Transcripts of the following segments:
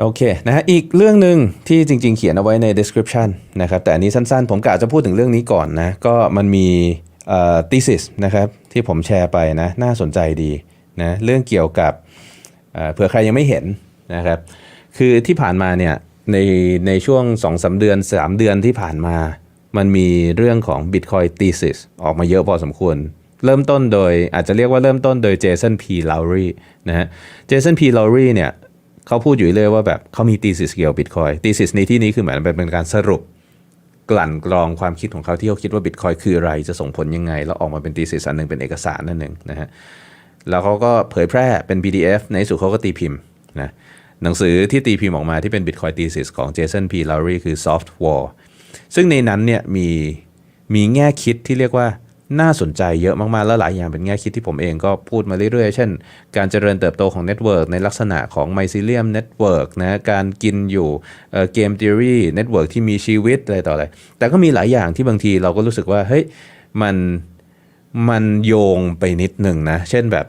โอเคนะฮะอีกเรื่องหนึ่งที่จริง ๆ เขียนเอาไว้ใน description นะครับแต่อันนี้สั้นๆ ผมกะจะพูดถึงเรื่องนี้ก่อนนะ ก็มันมีเอ่อ thesis นะครับที่ผมแชร์ไปนะ น่าสนใจดีนะเรื่องเกี่ยวกับเผื่อใครยังไม่เห็นนะครับคือที่ผ่านมาเนี่ยในในช่วง 2-3เดือน 3 เดือนที่ผ่านมา มันมีเรื่องของ Bitcoin thesis ออกมาเยอะพอสมควร เริ่มต้นโดยอาจจะเรียกว่าเริ่มต้นโดยเจสันพีลาวรีนะฮะเจสันพีลาวรีเนี่ย เขาพูดอยู่เลยว่าแบบเขามี thesis เกี่ยวกับ Bitcoin thesis ในที่นี้คือเหมือนเป็นการสรุปกลั่นกรองความคิดของเขาที่เขาคิดว่า Bitcoin คืออะไรจะส่งผลยังไง แล้วออกมาเป็น thesis อันหนึ่งเป็นเอกสารนั่นหนึ่งนะฮะแล้วเขาก็เผยแพร่เป็น PDF ในสุดเขาก็ตีพิมพ์นะหนังสือที่ตีพิมพ์ออกมาที่เป็น Bitcoin thesis ของ Jason P. Lowry คือ Soft War ซึ่งในนั้นเนี่ยมีมีแง่คิดที่เรียกว่า น่าสนใจเยอะมาก ๆ แล้วหลายอย่างเป็นแง่คิดที่ผมเองก็พูดมาเรื่อย ๆ เช่น การเจริญเติบโตของเน็ตเวิร์กในลักษณะของไมซิเลียมเน็ตเวิร์กนะการกินอยู่เกมทีรีเน็ตเวิร์กที่มีชีวิตอะไรต่ออะไร แต่ก็มีหลายอย่างที่บางทีเราก็รู้สึกว่าเฮ้ยมันมันโยงไปนิดหนึ่งนะ เช่นแบบ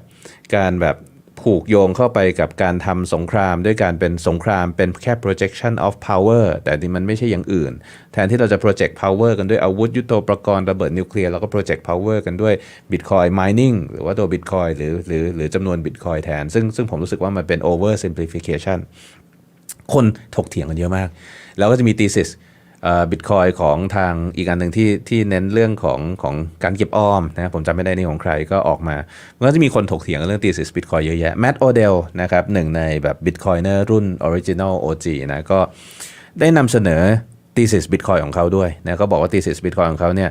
การแบบ ผูกโยงเข้าไปกับการทำสงคราม ด้วยการเป็นสงครามเป็นแค่ projection of power แต่นี่มันไม่ใช่อย่างอื่น แทนที่เราจะ project power กันด้วยอาวุธยุโทโธปกรณ์ระเบิดนิวเคลียร์เราก็ project power กันด้วย bitcoin mining หรือว่าตัว bitcoin หรือหรือหรือจำนวน bitcoin แทน ซึ่งซึ่งผมรู้สึกว่ามันเป็น over simplification คนถกเถียงกันเยอะมาก แล้วก็จะมี thesis บิตคอยของทางอีกอันหนึ่งที่ที่เน้นเรื่องของของการเก็บออมนะผมจำไม่ได้นี่ของใครก็ออกมามันก็จะมีคนถกเถียงเรื่อง thesis บิตคอยเยอะแยะแม t โอเดลนะครับหนึ่งในแบบบิตคอยเนอร์รุ่น original OG นะก็ได้นำเสนอ thesis บิตคอยของเขาด้วยนะก็บอกว่า thesis บิตคอยของเขาเนี่ย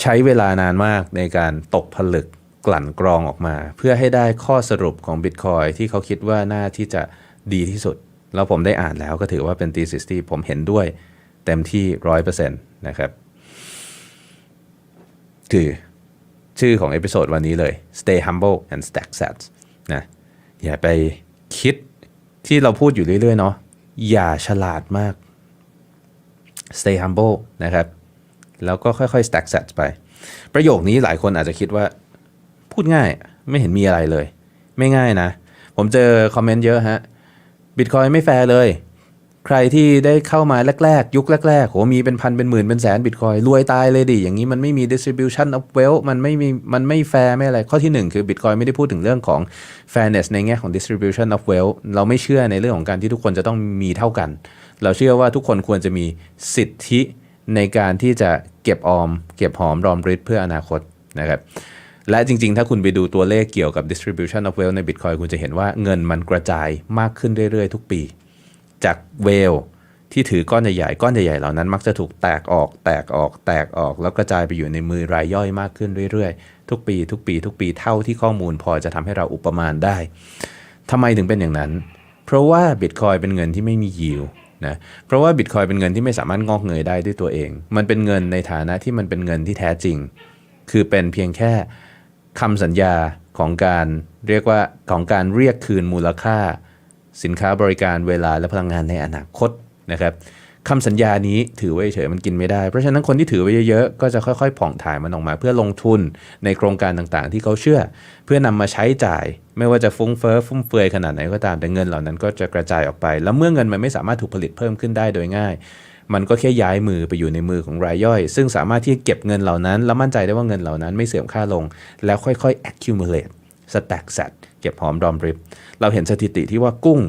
ใช้เวลานานมากในการตกผลึกกลั่นกรองออกมา เพื่อให้ได้ข้อสรุปของบิตคอยที่เขาคิดว่าน่าที่จะดีที่สุด แล้วผมได้อ่านแล้วก็ถือว่าเป็น thesis ที่ผมเห็นด้วย เต็มที่ร้อยเปอร์เซ็นต์นะครับ คือชื่อของเอพิโซดวันนี้เลย stay humble and stack sats นะอย่าไปคิดที่เราพูดอยู่เรื่อย ๆ เนาะอย่าฉลาดมาก stay humble นะครับ แล้วก็ค่อยๆ stack sats ไป ประโยคนี้หลายคนอาจจะคิดว่าพูดง่ายไม่เห็นมีอะไรเลย ไม่ง่ายนะ ผมเจอคอมเมนต์เยอะฮะบิตคอยไม่แฟร์เลย ใครที่ได้เข้ามาแรกๆ ยุคแรกๆโหมีเป็นพันเป็นหมื่นเป็นแสนบิตคอยรวยตายเลยดิ อย่างนี้มันไม่มี distribution of wealth มันไม่มีมันไม่แฟร์ไม่อะไร ข้อที่หนึ่งคือบิตคอยไม่ได้พูดถึงเรื่องของ fairness ในแง่ของ distribution of wealth เราไม่เชื่อในเรื่องของการที่ทุกคนจะต้องมีเท่ากัน เราเชื่อว่าทุกคนควรจะมีสิทธิในการที่จะเก็บออม เก็บหอมรอมริบเพื่ออนาคตนะครับและจริงๆ ถ้าคุณไปดูตัวเลขเกี่ยวกับ distribution of wealth ใน Bitcoin คุณจะเห็นว่าเงินมันกระจายมากขึ้นเรื่อยๆ ทุกปี จากเวลที่ถือก้อนใหญ่ๆก้อนใหญ่ๆเหล่านั้นมักจะถูกแตกออกแตกออกแตกออก แล้วกระจายไปอยู่ในมือรายย่อยมากขึ้นเรื่อยๆ ทุกปีทุกปีทุกปีเท่าที่ข้อมูลพอจะทำให้เราอุปมาณได้ทำไมถึงเป็นอย่างนั้น เพราะว่า Bitcoin เป็นเงินที่ไม่มียิวนะเพราะว่า Bitcoin เป็นเงินที่ไม่สามารถงอกเงยได้ด้วยตัวเอง มันเป็นเงินในฐานะที่มันเป็นเงินที่แท้จริง คือเป็นเพียงแค่คำสัญญาของการเรียกว่าของการเรียกคืนมูลค่า สินค้าบริการเวลาและพลังงานในอนาคตนะครับคำสัญญานี้ถือไว้เฉยมันกินไม่ได้ เพราะฉะนั้นคนที่ถือไว้เยอะๆ ก็จะค่อยๆ ผ่องถ่ายมันออกมา เพื่อลงทุนในโครงการต่างๆ ที่เขาเชื่อ เพื่อนำมาใช้จ่าย ไม่ว่าจะฟุ้งเฟ้อฟุ่มเฟือยขนาดไหนก็ตามแต่เงินเหล่านั้นก็จะกระจายออกไป แล้วเมื่อเงินมันไม่สามารถถูกผลิตเพิ่มขึ้นได้โดยง่าย มันก็แค่ย้ายมือไปอยู่ในมือของรายย่อย ซึ่งสามารถที่จะเก็บเงินเหล่านั้น และมั่นใจได้ว่าเงินเหล่านั้นไม่เสื่อมค่าลง แล้วค่อยๆ accumulate stack set เก็บหอมรอมริบ เราเห็นสถิติที่ว่ากุ้ง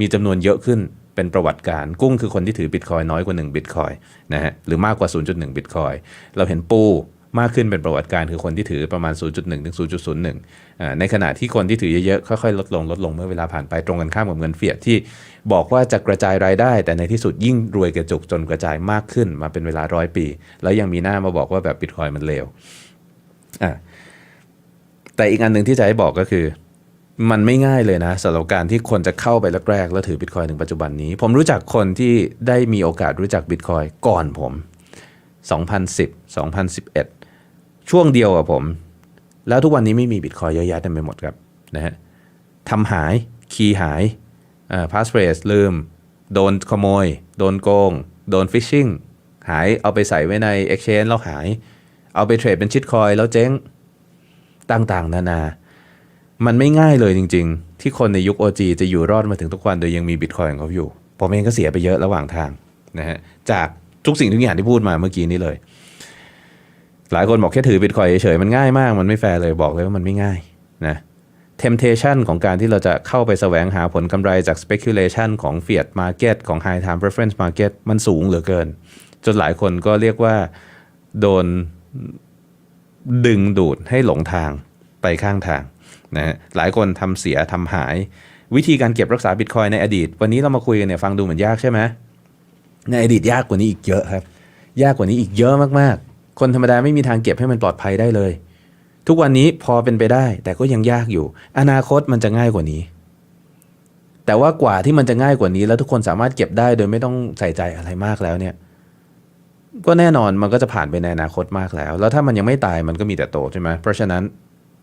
มีจำนวนเยอะขึ้นเป็นประวัติการ กุ้งคือคนที่ถือบิตคอยน้อยกว่า 1 บิตคอยนะฮะหรือมากกว่า 0.1 บิตคอยเราเห็นปูมากขึ้นเป็นประวัติการคือคนที่ถือประมาณ 0.1 ถึง 0.01อ่าในขณะที่คนที่ถือเยอะๆ ค่อยๆ ลดลงลดลงเมื่อเวลาผ่านไปตรงกันข้ามกับเงินเฟียดที่บอกว่าจะกระจายรายได้ แต่ในที่สุดยิ่งรวยกระจุกจนกระจายมากขึ้นมาเป็นเวลาร้อยปี แล้วยังมีหน้ามาบอกว่าแบบบิตคอยมันเลวอ่า แต่อีกอันหนึ่งที่จะให้บอกก็คือ มันไม่ง่ายเลยนะสำหรับการที่คนจะเข้าไปแรกๆแล้วถือบิตคอยถึงปัจจุบันนี้ ผมรู้จักคนที่ได้มีโอกาสรู้จักบิตคอยก่อนผม 2010 2011 ช่วงเดียวกับผม แล้วทุกวันนี้ไม่มีบิตคอยเยอะแยะเต็มไปหมดครับนะฮะทำหายคีย์หายพาสเฟรสลืม โดนขโมย โดนโกง โดนฟิชชิงหายเอาไปใส่ไว้ใน Exchange แล้วหาย เอาไปเทรดเป็นชิตคอยแล้วเจ๊ง ต่างๆ นานา มันไม่ง่ายเลยจริง ๆ ที่คนในยุค OG จะอยู่รอดมาถึงทุกวันโดยยังมีบิตคอยของเขาอยู่ ผมเองก็เสียไปเยอะระหว่างทางนะฮะจากทุกสิ่งทุกอย่างที่พูดมาเมื่อกี้นี้เลย หลายคนบอกแค่ถือบิตคอยเฉยๆมันง่ายมาก มันไม่แฟร์เลยบอกเลยว่ามันไม่ง่ายนะ temptation ของการที่เราจะเข้าไปแสวงหาผลกำไรจาก speculation ของ fiat market ของ high time preference market มันสูงเหลือเกิน จนหลายคนก็เรียกว่าโดน ดึงดูดให้หลงทางไปข้างทางนะฮะหลายคนทำเสียทำหาย วิธีการเก็บรักษาบิตคอยในอดีต วันนี้เรามาคุยกันเนี่ยฟังดูเหมือนยากใช่ไหมในอดีตยากกว่านี้อีกเยอะครับ ยากกว่านี้อีกเยอะมากๆ คนธรรมดาไม่มีทางเก็บให้มันปลอดภัยได้เลย ทุกวันนี้พอเป็นไปได้ แต่ก็ยังยากอยู่ อนาคตมันจะง่ายกว่านี้ แต่ว่ากว่าที่มันจะง่ายกว่านี้ แล้วทุกคนสามารถเก็บได้โดยไม่ต้องใส่ใจอะไรมากแล้วเนี่ย ก็แน่นอนมันก็จะผ่านไปในอนาคตมากแล้ว แล้วถ้ามันยังไม่ตายมันก็มีแต่โตใช่ไหมเพราะฉะนั้น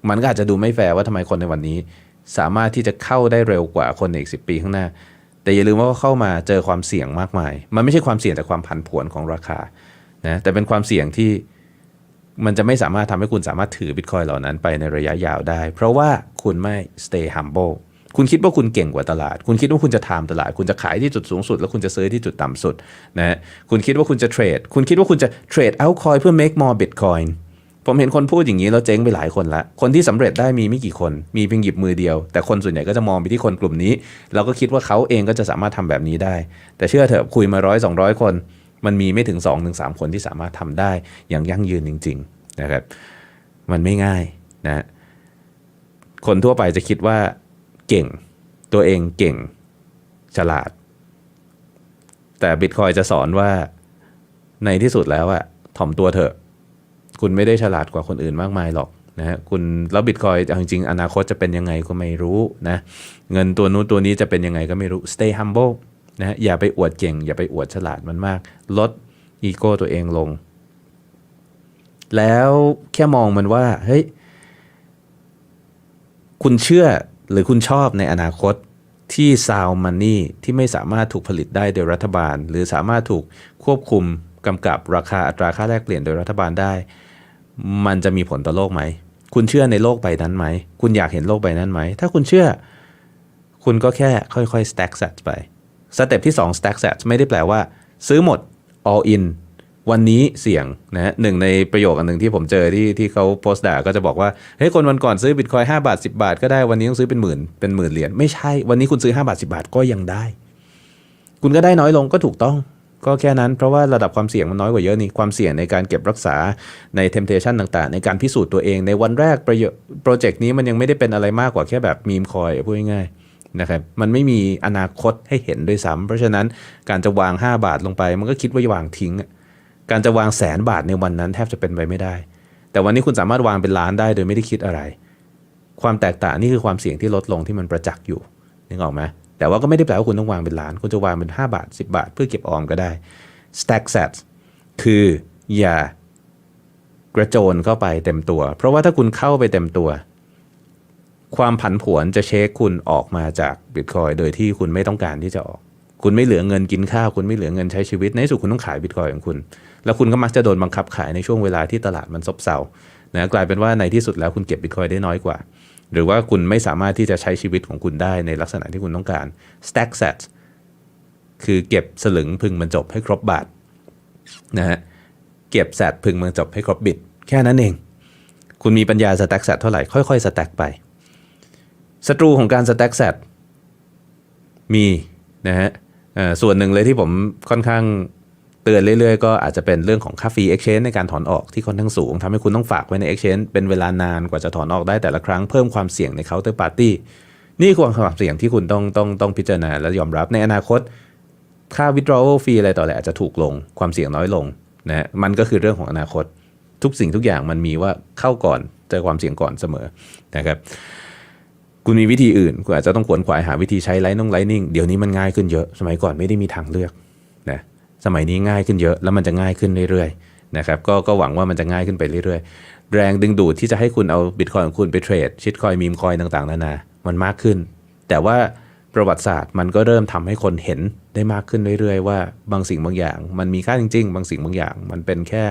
มันก็อาจจะดูไม่แฟร์ว่าทำไมคนในวันนี้ สามารถที่จะเข้าได้เร็วกว่าคนในอีกสิปีข้างหน้า แต่อย่าลืมว่าเข้ามาเจอความเสี่ยงมากมาย มันไม่ใช่ความเสี่ยงแต่ความผันผวนของราคานะแต่เป็นความเสี่ยงที่มันจะไม่สามารถทำให้คุณสามารถถือบิตคอยเหล่านั้นไปในระยะยาวได้ เพราะว่าคุณไม่ stay humble คุณคิดว่าคุณเก่งกว่าตลาด คุณคิดว่าคุณจะทำตลาด คุณจะขายที่จุดสูงสุด แล้วคุณจะซื้อที่จุดต่ำสุดนะฮะคุณคิดว่าคุณจะเทรด คุณคิดว่าคุณจะเทรดเอาคอยเพื่อ make more bitcoin ผมเห็นคนพูดอย่างนี้แล้วเจ๊งไปหลายคนละ คนที่สำเร็จได้มีไม่กี่คน มีเพียงหยิบมือเดียว แต่คนส่วนใหญ่ก็จะมองไปที่คนกลุ่มนี้เราก็คิดว่าเขาเองก็จะสามารถทำแบบนี้ได้ แต่เชื่อเถอะคุยมาร้อยสองร้อยคน มันมีไม่ถึง2อถึงสคนที่สามารถทำได้อย่างยั่งยืนจริงๆนะครับ มันไม่ง่ายนะ คนทั่วไปจะคิดว่า เก่ง ตัวเองเก่ง ฉลาด แต่บิตคอยจะสอนว่าในที่สุดแล้วอะถ่อมตัวเถอะ คุณไม่ได้ฉลาดกว่าคนอื่นมากมายหรอกนะฮะคุณแล้วบิตคอยจริงๆ อนาคตจะเป็นยังไงก็ไม่รู้นะ เงินตัวนู้นตัวนี้จะเป็นยังไงก็ไม่รู้ stay humble นะฮะอย่าไปอวดเก่ง อย่าไปอวดฉลาดมันมาก ลดอีโก้ตัวเองลง แล้วแค่มองมันว่า เฮ้ย คุณเชื่อ หรือคุณชอบในอนาคตที่ซาวมันนี่ที่ไม่สามารถถูกผลิตได้โดยรัฐบาล หรือสามารถถูกควบคุมกำกับราคาอัตราค่าแลกเปลี่ยนโดยรัฐบาลได้ มันจะมีผลต่อโลกไหม คุณเชื่อในโลกใบนั้นไหม คุณอยากเห็นโลกใบนั้นไหม ถ้าคุณเชื่อ คุณก็แค่ค่อยๆ stack sats ไป สเต็ปที่ 2 stack sats ไม่ได้แปลว่า ซื้อหมด all in วันนี้เสี่ยงนะฮะหนึ่งในประโยคอันหนึ่งที่ผมเจอที่ที่เขาโพสต์ด่าก็จะบอกว่าเฮ้ยคนวันก่อนซื้อบิตคอย5บาท10บาทก็ได้วันนี้ต้องซื้อเป็นหมื่นเป็นหมื่นเหรียญไม่ใช่วันนี้คุณซื้อ5บาท10บาทก็ยังได้ คุณก็ได้น้อยลงก็ถูกต้องก็แค่นั้นเพราะว่าระดับความเสี่ยงมันน้อยกว่าเยอะนี่ความเสี่ยงในการเก็บรักษาใน temptation ต่างๆ ในการพิสูจน์ตัวเองในวันแรกประโยโปรเจกต์นี้มันยังไม่ได้เป็นอะไรมากกว่าแค่แบบมีมคอยพูดง่ายๆนะครับมันไม่มีอนาคตให้เห็นด้วยซ้ำเพราะฉะนั้นการจะวาง 5 บาทลงไป มันก็คิดว่าวางทิ้ง การจะวางแสนบาทในวันนั้นแทบจะเป็นไปไม่ได้ แต่วันนี้คุณสามารถวางเป็นล้านได้โดยไม่ได้คิดอะไร ความแตกต่างนี่คือความเสี่ยงที่ลดลงที่มันประจักษ์อยู่นึกออกไหมแต่ว่าก็ไม่ได้แปลว่าคุณต้องวางเป็นล้าน คุณจะวางเป็น 5 บาท 10 บาท เพื่อเก็บออมก็ได้ stack sats คืออย่ากระโจนเข้าไปเต็มตัว เพราะว่าถ้าคุณเข้าไปเต็มตัว ความผันผวนจะเช็คคุณออกมาจากบิตคอยโดยที่คุณไม่ต้องการที่จะออก คุณไม่เหลือเงินกินข้าว คุณไม่เหลือเงินใช้ชีวิต ในที่สุดคุณต้องขายบิตคอยของคุณ แล้วคุณก็มักจะโดนบังคับขายในช่วงเวลาที่ตลาดมันซบเซานะกลายเป็นว่าในที่สุดแล้วคุณเก็บบิตคอยได้น้อยกว่า หรือว่าคุณไม่สามารถที่จะใช้ชีวิตของคุณได้ในลักษณะที่คุณต้องการ stack sats คือเก็บสลึงพึงมันจบให้ครบบาทนะฮะเก็บแซดพึงมันจบให้ครบบิตแค่นั้นเอง คุณมีปัญญาสแต็กแซดเท่าไหร่ค่อยๆสแต็กไปศัตรูของการสแต็กแซดมีนะฮะส่วนหนึ่งเลยที่ผมค่อนข้าง ตือนเรื่อยๆ ก็อาจจะเป็นเรื่องของค่าฟรี exchange ในการถอนออกที่ค่อนข้างสูงทำให้คุณต้องฝากไว้ใน exchange เป็นเวลานานกว่าจะถอนออกได้แต่ละครั้งเพิ่มความเสี่ยงใน counter party นี่คือความเสี่ยงที่คุณต้องต้องต้องพิจารณาและยอมรับในอนาคต ค่า withdrawal fee อะไรต่ออะไรอาจจะถูกลงความเสี่ยงน้อยลงนะฮะมันก็คือเรื่องของอนาคต ทุกสิ่งทุกอย่างมันมีว่าเข้าก่อนเจอความเสี่ยงก่อนเสมอนะครับคุณมีวิธีอื่นคุณอาจจะต้องขวนขวายหาวิธีใช้ไลน์นงไลนิ่งเดี๋ยวนี้มันง่ายขึ้นเยอะ สมัยก่อนไม่ได้มีทางเลือก สมัยนี้ง่ายขึ้นเยอะแล้วมันจะง่ายขึ้นเรื่อยๆนะครับก็ก็หวังว่ามันจะง่ายขึ้นไปเรื่อยๆ แรงดึงดูดที่จะให้คุณเอาบิตคอยของคุณไปเทรดชิดคอยมีมคอยต่างๆนานามันมากขึ้น แต่ว่าประวัติศาสตร์มันก็เริ่มทำให้คนเห็นได้มากขึ้นเรื่อยๆ ว่าบางสิ่งบางอย่าง มันมีค่าจริง ๆ บางสิ่งบางอย่าง มันเป็นแค่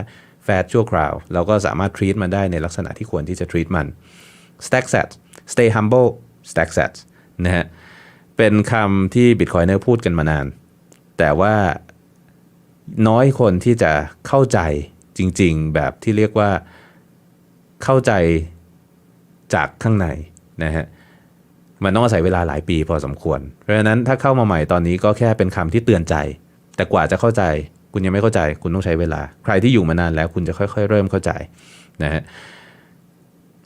แฟดชั่วคราวเราก็สามารถทรีตมันได้ในลักษณะที่ควรที่จะทรีตมัน stack sats stay humble stack sats นะฮะเป็นคำที่ Bitcoiner พูดกันมานาน แต่ว่า น้อยคนที่จะเข้าใจจริง ๆ แบบที่เรียกว่าเข้าใจจากข้างในนะฮะมันต้องอาศัยเวลาหลายปีพอสมควร เพราะฉะนั้นถ้าเข้ามาใหม่ตอนนี้ก็แค่เป็นคำที่เตือนใจ แต่กว่าจะเข้าใจ คุณยังไม่เข้าใจ คุณต้องใช้เวลา ใครที่อยู่มานานแล้วคุณจะค่อย ๆ เริ่มเข้าใจนะฮะ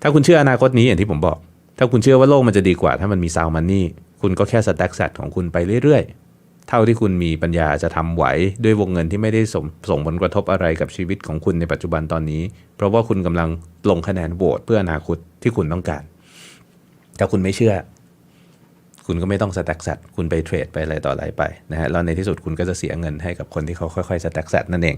ถ้าคุณเชื่ออนาคตนี้อย่างที่ผมบอก ถ้าคุณเชื่อว่าโลกมันจะดีกว่า ถ้ามันมีซาวมันนี่คุณก็แค่สแต็กแซดของคุณไปเรื่อยๆ เท่าที่คุณมีปัญญาจะทำไหว ด้วยวงเงินที่ไม่ได้สส่งผลกระทบอะไรกับชีวิตของคุณในปัจจุบันตอนนี้ เพราะว่าคุณกำลังลงคะแนนโหวตเพื่ออนาคตที่คุณต้องการ ถ้าคุณไม่เชื่อ คุณก็ไม่ต้องสแต็กแซดคุณไปเทรดไปอะไรต่ออะไรไปนะฮะแล้วในที่สุดคุณก็จะเสียเงินให้กับคนที่เขาค่อยๆสแต็กแซดนั่นเอง